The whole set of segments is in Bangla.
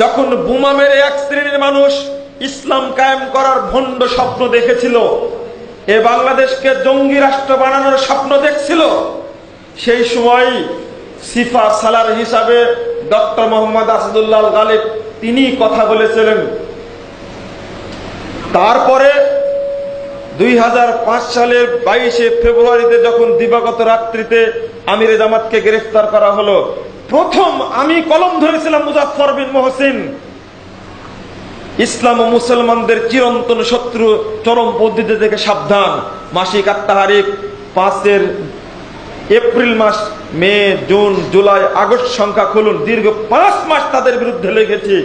যখন বোমা মেরে এক শ্রেণির মানুষ ইসলাম কায়েম করার ভণ্ড স্বপ্ন দেখেছিল, এ বাংলাদেশকে জঙ্গি রাষ্ট্র বানানোর স্বপ্ন দেখছিল, সেই সময় সিফা সালার হিসাবে ডক্টর মোহাম্মদ আসাদুল্লাহ গালিব তিনি কথা বলেছিলেন। তারপরে দুই হাজার পাঁচ সালের বাইশে ফেব্রুয়ারিতে যখন দিবাগত রাত্রিতে আমিরে জামাতকে গ্রেফতার করা হলো প্রথম আমি কলম ধরেছিলাম মুজাফর বিন মহসিন। ইসলাম ও মুসলমানদের চিরন্তন শত্রু, চরম পদ্ধতি থেকে সাবধান। মাসিক আত্মাহারিক পাঁচের এপ্রিল মাস, মে, জুন, জুলাই, আগস্ট সংখ্যা খুলুন। দীর্ঘ পাঁচ মাস তাদের বিরুদ্ধে লেগেছে।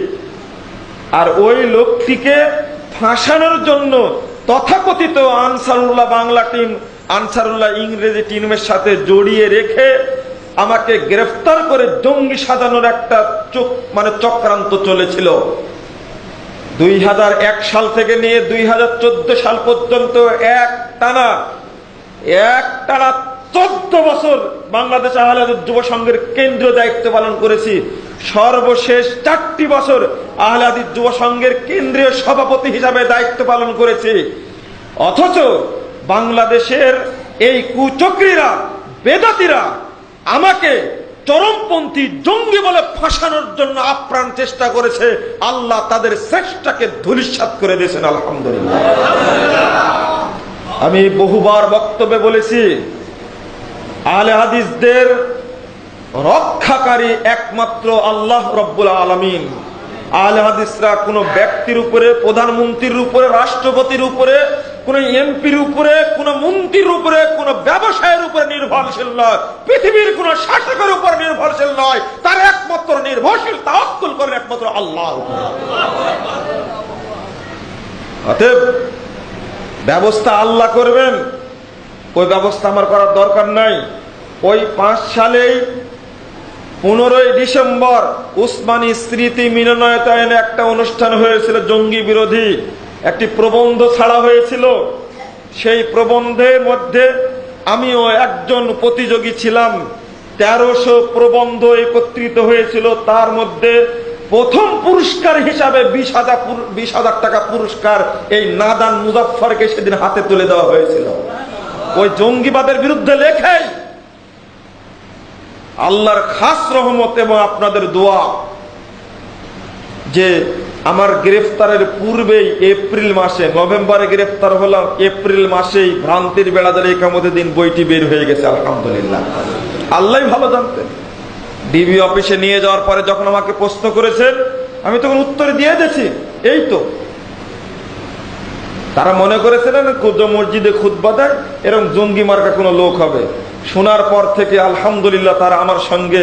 আর ওই লোকটিকে ফাঁসানোর জন্য তথাকথিত আনসারুল্লাহ বাংলা টিম, আনসারুল্লাহ ইংরেজি টিমের সাথে জড়িয়ে রেখে আমাকে গ্রেফতার করে জঙ্গি সাজানোর একটা চোখ মানে চক্রান্ত চলেছিল। দুই হাজার এক সাল থেকে নিয়ে দুই হাজার চোদ্দ সাল পর্যন্ত এক টানা এক টানা চোদ্দ বছর বাংলাদেশ আহলাদ যুব সংঘের কেন্দ্রীয় দায়িত্ব পালন করেছি। সর্বশেষ চারটি বছর আহলাদিস যুব সংঘের কেন্দ্রীয় সভাপতি হিসাবে দায়িত্ব পালন করেছি। অথচ বাংলাদেশের এই কুচক্রীরা, বেদাতিরা আমাকে চরমপন্থী জঙ্গি বলে ফাঁসানোর জন্য আপ্রাণ চেষ্টা করেছে, আল্লাহ তাদের চেষ্টাকে ধুলিসাৎ করে দিয়েছেন, আলহামদুলিল্লাহ। আমি বহুবার বক্তব্যে বলেছি আলে হাদিসদের রক্ষাকারী একমাত্র আল্লাহ রব্বুল আলমিন। আলে হাদিসরা কোনো ব্যক্তির উপরে, প্রধানমন্ত্রীর উপরে, রাষ্ট্রপতির উপরে কোন এমপির উপরে, কোন মন্ত্রীর উপরে, কোন ব্যবসায়ের উপরে নির্ভরশীল নয়। পৃথিবীর কোন শাসকের উপর নির্ভরশীল নয়। তার একমাত্র নির্ভরশীল, তাওয়াক্কুল করেন একমাত্র আল্লাহ। অতএব ব্যবস্থা আল্লাহ করবেন। ওই ব্যবস্থা আমার করার দরকার নাই। ওই পাঁচ সালেই পনেরোই ডিসেম্বর উসমানী স্মৃতি মিলনায়তায়নে একটা অনুষ্ঠান হয়েছিল জঙ্গি বিরোধী। একটি প্রবন্ধ ছাড়া হয়েছিল। সেই প্রবন্ধের মধ্যে আমিও একজন প্রতিযোগী ছিলাম। তেরোশো প্রবন্ধ একত্রিত হয়েছিল। তার মধ্যে প্রথম পুরস্কার হিসাবে বিশ হাজার বিশ হাজার টাকা পুরস্কার এই নাদান মুজাফফরকে সেদিন হাতে তুলে দেওয়া হয়েছিল। ওই জঙ্গিবাদের বিরুদ্ধে লেখাই আল্লাহর খাস রহমত এবং আপনাদের দোয়া যে আমার গ্রেফতারের পূর্বেই এপ্রিল মাসে, নভেম্বরে গ্রেফতার হলাম, এপ্রিল মাসেই ভ্রান্তির বেড়াদার একামতের দিন বইটি বের হয়ে গেছে, আলহামদুলিল্লাহ। আল্লাহ ভালো জানতেন। ডিবি অফিসে নিয়ে যাওয়ার পরে যখন আমাকে প্রশ্ন করেছেন, আমি তখন উত্তর দিয়ে দিয়েছি, এই তো। তারা মনে করেছিলেন মসজিদে খুদ্া দেয় এরকম জঙ্গি মার্কা কোনো লোক হবে। শোনার পর থেকে আলহামদুলিল্লাহ তারা আমার সঙ্গে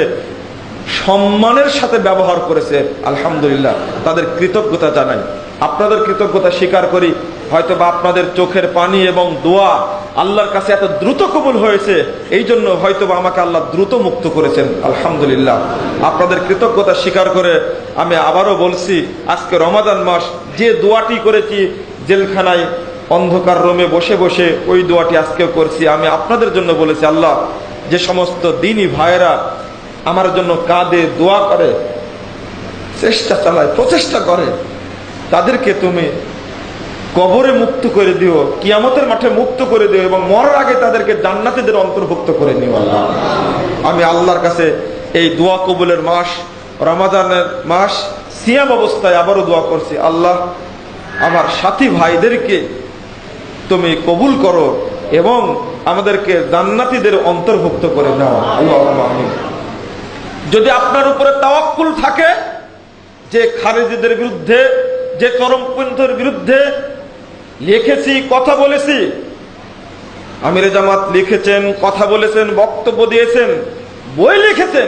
সম্মানের সাথে ব্যবহার করেছে, আলহামদুলিল্লাহ। তাদের কৃতজ্ঞতা জানাই। আপনাদের কৃতজ্ঞতা স্বীকার করি। হয়তো বা আপনাদের চোখের পানি এবং দোয়া আল্লাহর কাছে এত দ্রুত কবুল হয়েছে এই জন্য হয়তো বা আমাকে আল্লাহ দ্রুত মুক্ত করেছেন, আলহামদুলিল্লাহ। আপনাদের কৃতজ্ঞতা স্বীকার করে আমি আবারও বলছি, আজকে রমাদান মাস, যে দোয়াটি করেছি, জেলখানায় অন্ধকার রোমে বসে বসে ওই দোয়াটি আজকেও করছি। আমি আপনাদের জন্য বলেছি, আল্লাহ, যে সমস্ত দিনই ভাইয়েরা আমার জন্য কাঁদে, দোয়া করে, চেষ্টা চালায়, প্রচেষ্টা করে। তাদেরকে তুমি কবরে মুক্ত করে দিও, কিয়ামতের মাঠে মুক্ত করে দিও এবং মরার আগে তাদেরকে জান্নাতিদের অন্তর্ভুক্ত করে নিও আল্লাহ। আমি আল্লাহর কাছে এই দোয়া কবুলের মাস রমাদানের মাস, সিয়াম অবস্থায় আবারও দোয়া করছি, আল্লাহ, আমার সাথী ভাইদেরকে তুমি কবুল করো এবং আমাদেরকে জান্নাতিদের অন্তর্ভুক্ত করে নাও। আল্লাহ যদি আপনার উপরে তাওয়াক্কুল থাকে, যে খারেজিদের বিরুদ্ধে, যে চরমপন্থের বিরুদ্ধে লিখেছি, কথা বলেছি, আমির জামাত লিখেছেন, কথা বলেছেন, বক্তব্য দিয়েছেন, বই লিখেছেন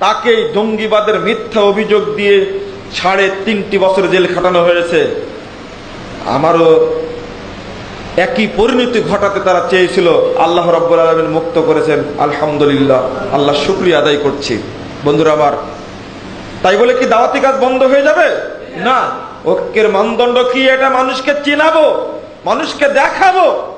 তাকে জঙ্গিবাদের মিথ্যা অভিযোগ দিয়ে সাড়ে তিনটি বছর জেল খাটানো হয়েছে। আমারও একই পরিণতি ঘটাতে তারা চেয়েছিল। আল্লাহ রব্বুল আলমিন মুক্ত করেছেন। আলহামদুলিল্লাহ। আল্লাহ শুক্রিয়া আদায় করছি। বন্ধুরা আমার, তাই বলে কি দাওয়াতি কাজ বন্ধ হয়ে যাবে? না। ঐক্যের মানদণ্ড কি? এটা মানুষকে চিনাবো, মানুষকে দেখাবো।